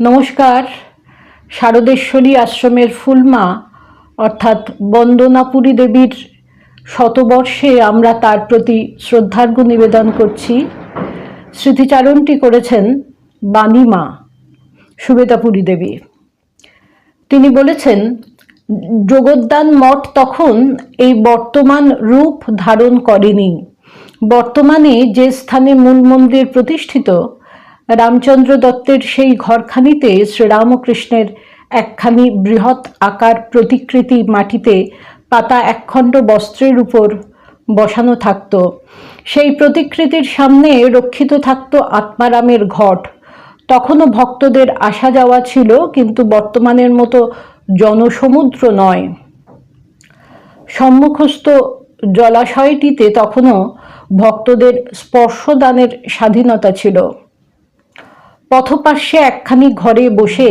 নমস্কার। শারদেশ্বরী আশ্রমের ফুলমা অর্থাৎ বন্দনাপুরী দেবীর শতবর্ষে আমরা তার প্রতি শ্রদ্ধার্ঘ্য নিবেদন করছি। স্মৃতিচারণটি করেছেন বাণীমা সুবেদাপুরী দেবী। তিনি বলেছেন যোগদান মঠ তখন এই বর্তমান রূপ ধারণ করেনি। বর্তমানে যে স্থানে মূল মন্দির প্রতিষ্ঠিত রামচন্দ্র দত্তের সেই ঘরখানিতে শ্রীরামকৃষ্ণের একখানি বৃহৎ আকার প্রতিকৃতি মাটিতে পাতা একখণ্ড বস্ত্রের উপর বসানো থাকত। সেই প্রতিকৃতির সামনে রক্ষিত থাকত আত্মারামের ঘট। তখনও ভক্তদের আসা যাওয়া ছিল, কিন্তু বর্তমানের মতো জনসমুদ্র নয়। সম্মুখস্থ জলাশয়টিতে তখনও ভক্তদের স্পর্শদানের স্বাধীনতা ছিল। পথপার্শ্বে একখানি ঘরে বসে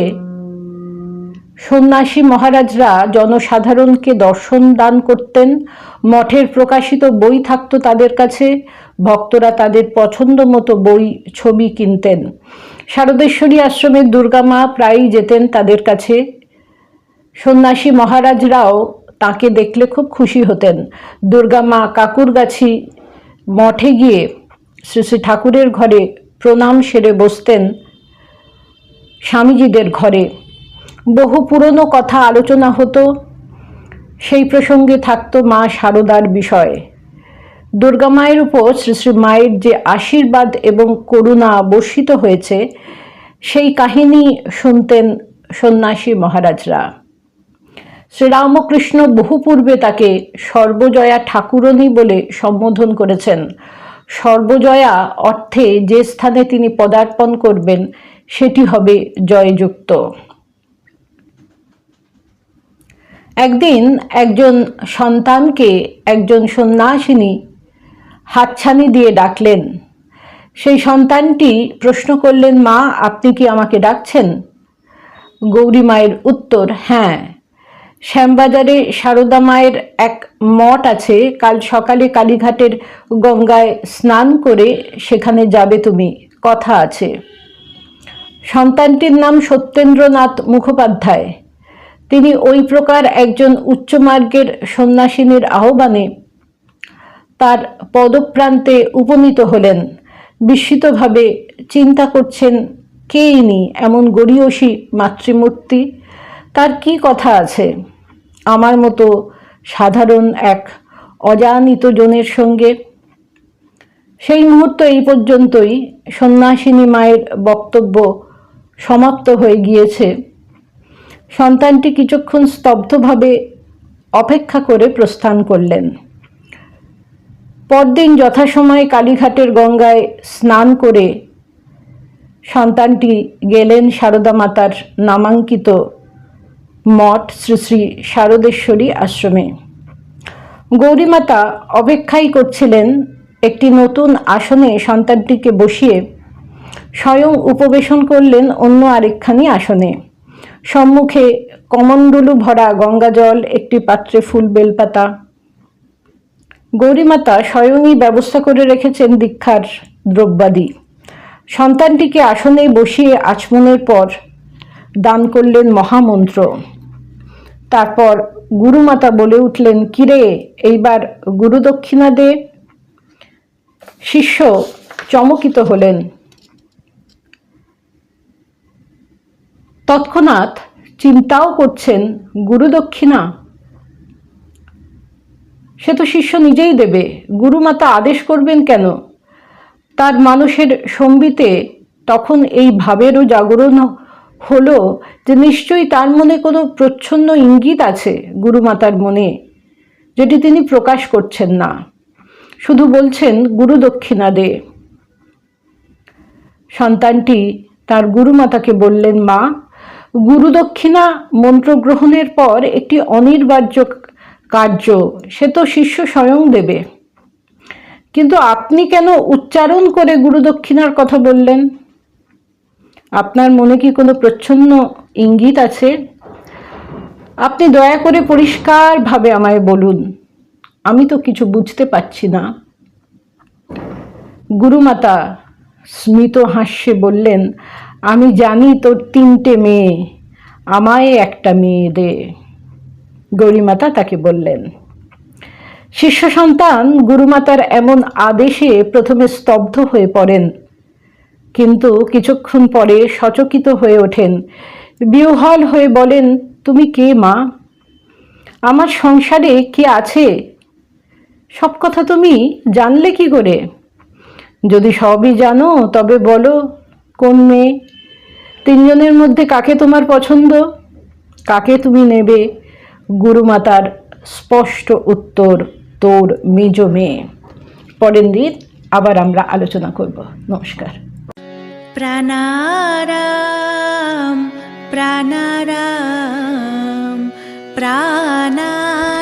সন্ন্যাসী মহারাজরা জনসাধারণকে দর্শন দান করতেন। মঠের প্রকাশিত বই থাকত তাদের কাছে। ভক্তরা তাদের পছন্দ মতো বই, ছবি কিনতেন। শারদেশ্বরী আশ্রমের দুর্গামা প্রায়ই যেতেন তাদের কাছে। সন্ন্যাসী মহারাজরাও তাকে দেখলে খুব খুশি হতেন। দুর্গামা কাকুরগাছি মঠে গিয়ে শ্রী শ্রী ঠাকুরের ঘরে প্রণাম সেরে বসতেন। স্বামীজিদের ঘরে। বহু পুরনো কথা আলোচনা হতো। সেই প্রসঙ্গে থাকতো মা সারদার বিষয়। দুর্গা মায়ের উপর শ্রী শ্রী মায়ের যে আশীর্বাদ এবং করুণা বর্ষিত হয়েছে, সেই কাহিনী শুনতেন সন্ন্যাসী মহারাজরা। শ্রীরামকৃষ্ণ বহু পূর্বে তাকে সর্বজয়া ঠাকুরনী বলে সম্বোধন করেছেন। সর্বজয়া অর্থে যে স্থানে তিনি পদার্পণ করবেন সেটি হবে জয়যুক্ত। একদিন একজন সন্তানকে একজন সন্ন্যাসিনী হাতছানি দিয়ে ডাকলেন। সেই সন্তানটি প্রশ্ন করলেন, মা, আপনি কি আমাকে ডাকছেন? গৌরী মায়ের উত্তর হ্যাঁ। শ্যামবাজারে সারদা মায়ের এক মঠ আছে। কাল সকালে কালীঘাটের গঙ্গায় স্নান করে সেখানে যাবে তুমি। কথা আছে। সন্তানটির নাম সত্যেন্দ্রনাথ মুখোপাধ্যায়। তিনি ওই প্রকার একজন উচ্চমার্গের সন্ন্যাসিনীর আহ্বানে তার পদপ্রান্তে উপনীত হলেন। বিস্মিতভাবে চিন্তা করছেন, কে ইনি? এমন গড়িয়সী মাতৃমূর্তি? তার কি কথা আছে? আমার মতো সাধারণ এক অজানিত জনের সঙ্গে? সেই মুহূর্ত এই পর্যন্তই সন্ন্যাসিনী মায়ের বক্তব্য সমাপ্ত হয়ে গিয়েছে। সন্তানটি কিছুক্ষণ স্তব্ধভাবে অপেক্ষা করে প্রস্থান করলেন। পরদিন যথাসময়ে কালীঘাটের গঙ্গায় স্নান করে সন্তানটি গেলেন সারদা মাতার নামাঙ্কিত মঠ শ্রী শ্রী শারদেশ্বরী আশ্রমে। গৌরীমাতা অপেক্ষাই করছিলেন একটি নতুন আসনে সন্তানটিকে বসিয়ে স্বয়ং উপবেশন করলেন অন্য আরেকখানি আসনে। সম্মুখে কমণ্ডলু ভরা গঙ্গাজল, একটি পাত্রে ফুল বেলপাতা। গৌরীমাতা স্বয়ংই ব্যবস্থা করে রেখেছেন দীক্ষার দ্রব্যাদি। সন্তানটিকে আসনে বসিয়ে আচমনের পর দান করলেন মহামন্ত্র। তারপর গুরুমাতা বলে উঠলেন, কিরে, এইবার গুরুদক্ষিণা দে। শিষ্য চমকিত হলেন। তৎক্ষণাৎ চিন্তাও করছেন গুরুদক্ষিণা সে তো শিষ্য নিজেই দেবে। গুরুমাতা আদেশ করবেন কেন? তার মানুষের সম্বিতে তখন এই ভাবেরও জাগরণ হলো যে নিশ্চয়ই তার মনে কোনো প্রচ্ছন্ন ইঙ্গিত আছে গুরুমাতার মনে, যেটি তিনি প্রকাশ করছেন না। শুধু বলছেন, গুরু দক্ষিণা দে। সন্তানটি তার গুরুমাতাকে বললেন, মা গুরুদক্ষিণা মন্ত্রগ্রহণের পর একটি অনির্বার্য কার্য, সে তো শিষ্য স্বয়ং দেবে। কিন্তু আপনি কেন উচ্চারণ করে গুরুদক্ষিণার কথা বললেন? আপনার মনে কি কোনো প্রচ্ছন্ন ইঙ্গিত আছে? আপনি দয়া করে পরিষ্কারভাবে আমায় বলুন, আমি তো কিছু বুঝতে পারছি না। গুরুমাতা স্মিত হাস্যে বললেন আমি জানি তোর তিনটে মেয়ে, আমায় একটা মেয়ে দে। গৌরীমাতা তাকে বললেন, শিষ্য সন্তান, গুরুমাতার এমন আদেশে প্রথমে স্তব্ধ হয়ে পড়েন, কিন্তু কিছুক্ষণ পরে সচকিত হয়ে ওঠেন। বিহ্বল হয়ে বলেন, তুমি কে মা? আমার সংসারে কে আছে? সব কথা তুমি জানলে কি করে? যদি সবই জানো, তবে বলো, কোন মেয়ে? তিনজনের মধ্যে কাকে তোমার পছন্দ? কাকে তুমি নেবে? গুরুমাতার স্পষ্ট উত্তর, তোর মেজ মেয়ে। পরের দিন আবার আমরা আলোচনা করব। নমস্কার। প্রাণারাম প্রাণারাম প্রাণারাম।